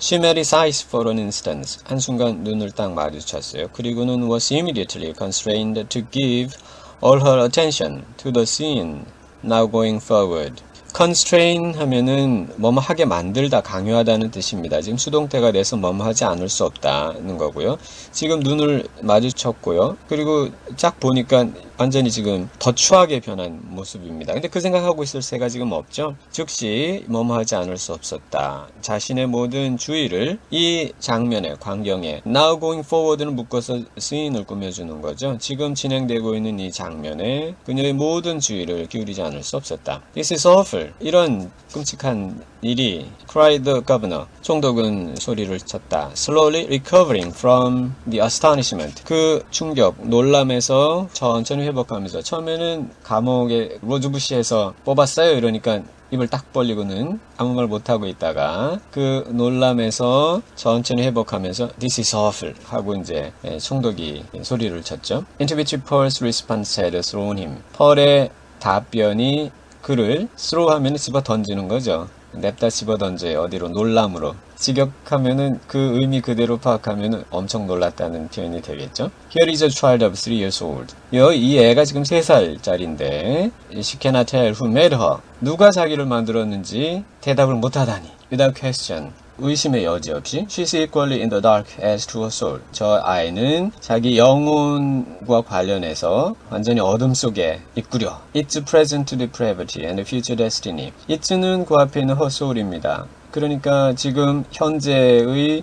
She met his eyes for an instant. 한순간 눈을 딱 마주쳤어요. 그리고는 was immediately constrained to give all her attention to the scene now going forward. constrain 하면은 뭐뭐 하게 만들다 강요하다는 뜻입니다. 지금 수동태가 돼서 뭐뭐 하지 않을 수 없다는 거고요. 지금 눈을 마주쳤고요. 그리고 쫙 보니까 완전히 지금 더 추하게 변한 모습입니다. 근데 그 생각하고 있을 새가 지금 없죠. 즉시 뭐뭐 하지 않을 수 없었다. 자신의 모든 주의를 이 장면에, 광경에 now going forward는 묶어서 스인을 꾸며주는 거죠. 지금 진행되고 있는 이 장면에 그녀의 모든 주의를 기울이지 않을 수 없었다. This is awful. 이런 끔찍한 일이 cried the governor. 총독은 소리를 쳤다. Slowly recovering from the astonishment. 그 충격, 놀람에서 천천히 회복하면서 처음에는 감옥에 로즈부시에서 뽑았어요. 이러니까 입을 딱 벌리고는 아무 말 못하고 있다가 그 놀람에서 천천히 회복하면서 This is awful 하고 이제 예, 총독이 소리를 쳤죠. Into which Paul's response had thrown him. 펄의 답변이 그를 throw 하면 집어 던지는 거죠. 냅다 집어 던져요. 어디로? 놀람으로. 직역하면은 그 의미 그대로 파악하면은 엄청 놀랐다는 표현이 되겠죠. Here is a child of three years old. 여, 이 애가 지금 3살짜리인데 she cannot tell who made her. 누가 자기를 만들었는지 대답을 못하다니. Without question. 의심의 여지 없이 She's equally in the dark as to her soul. 저 아이는 자기 영혼과 관련해서 완전히 어둠 속에 있구려. It's present depravity and future destiny. It'는 그 앞에 있는 her soul입니다. 그러니까 지금 현재의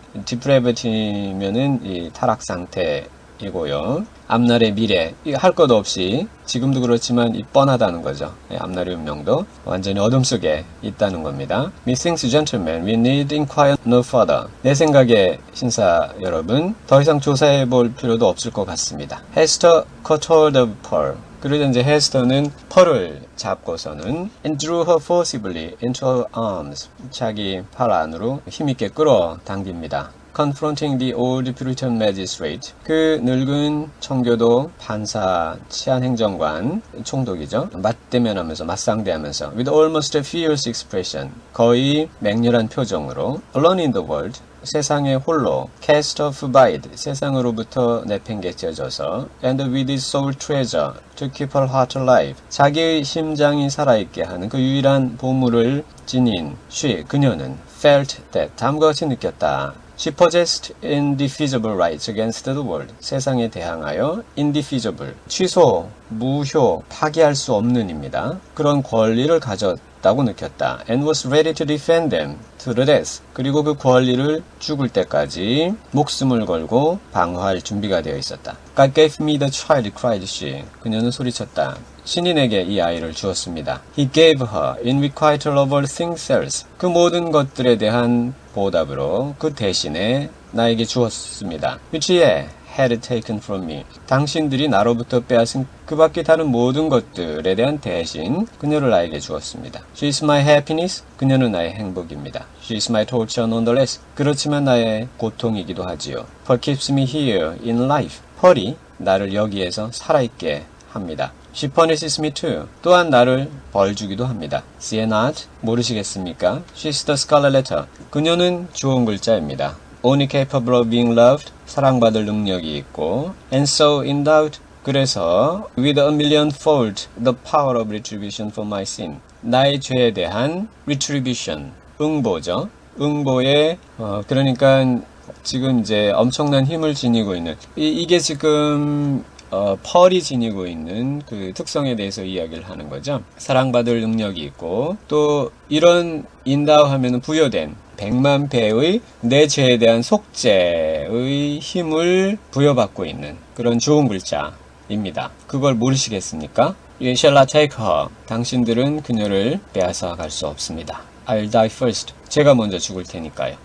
이 타락 상태이고요. 앞날의 미래, 할 것 없이 지금도 그렇지만 이 뻔하다는 거죠. 예, 앞날의 운명도 완전히 어둠 속에 있다는 겁니다. Methinks gentlemen, we need inquire no further. 내 생각에 신사 여러분, 더 이상 조사해 볼 필요도 없을 것 같습니다. Hester caught hold of Pearl. 그러자 이제 헤스터는 펄을 잡고서는 and drew her forcibly into her arms. 자기 팔 안으로 힘있게 끌어 당깁니다. Confronting the old Puritan magistrate. 그 늙은 청교도 판사 치안행정관 총독이죠. 맞대면하면서 맞상대하면서 with almost a fierce expression. 거의 맹렬한 표정으로 alone in the world. 세상에 홀로 cast off by it, 세상으로부터 내팽개쳐져서 and with his soul treasure to keep her heart alive 자기의 심장이 살아있게 하는 그 유일한 보물을 지닌 she 그녀는 felt that 다음과 같이 느꼈다 She possessed indefeasible rights against the world. 세상에 대항하여 indefeasible. 취소, 무효, 파기할 수 없는입니다. 그런 권리를 가졌 다고 느꼈다. And was ready to defend them to the death. 그리고 그 권리를 죽을 때까지 목숨을 걸고 방어할 준비가 되어 있었다. God gave me the child, cried she. 그녀는 소리쳤다. 신인에게 이 아이를 주었습니다. He gave her in requital of all things else. 그 모든 것들에 대한 보답으로 그 대신에 나에게 주었습니다. he had taken from me. 당신들이 나로부터 빼앗은 그 밖에 다른 모든 것들에 대한 대신 그녀를 나에게 주었습니다. She is my happiness. 그녀는 나의 행복입니다. She is my torture nonetheless. 그렇지만 나의 고통이기도 하지요. For keeps me here in life. 펄이 나를 여기에서 살아있게 합니다. She punishes me too. 또한 나를 벌 주기도 합니다. See not? 모르시겠습니까? She's the scarlet letter. 그녀는 좋은 글자입니다. Only capable of being loved. 사랑받을 능력이 있고. And so endowed. 그래서 with a million fold the power of retribution for my sin. 나의 죄에 대한 retribution. 응보죠. 응보의 어, 그러니까 지금 이제 엄청난 힘을 지니고 있는 이, 이게 지금 어, 펄이 지니고 있는 그 특성에 대해서 이야기를 하는 거죠. 사랑받을 능력이 있고 또 이런 인다우 하면 부여된 100만 배의 내 죄에 대한 속죄의 힘을 부여받고 있는 그런 좋은 글자입니다. 그걸 모르시겠습니까? You shall. 당신들은 그녀를 빼앗아 갈 수 없습니다. I'll die first. 제가 먼저 죽을 테니까요.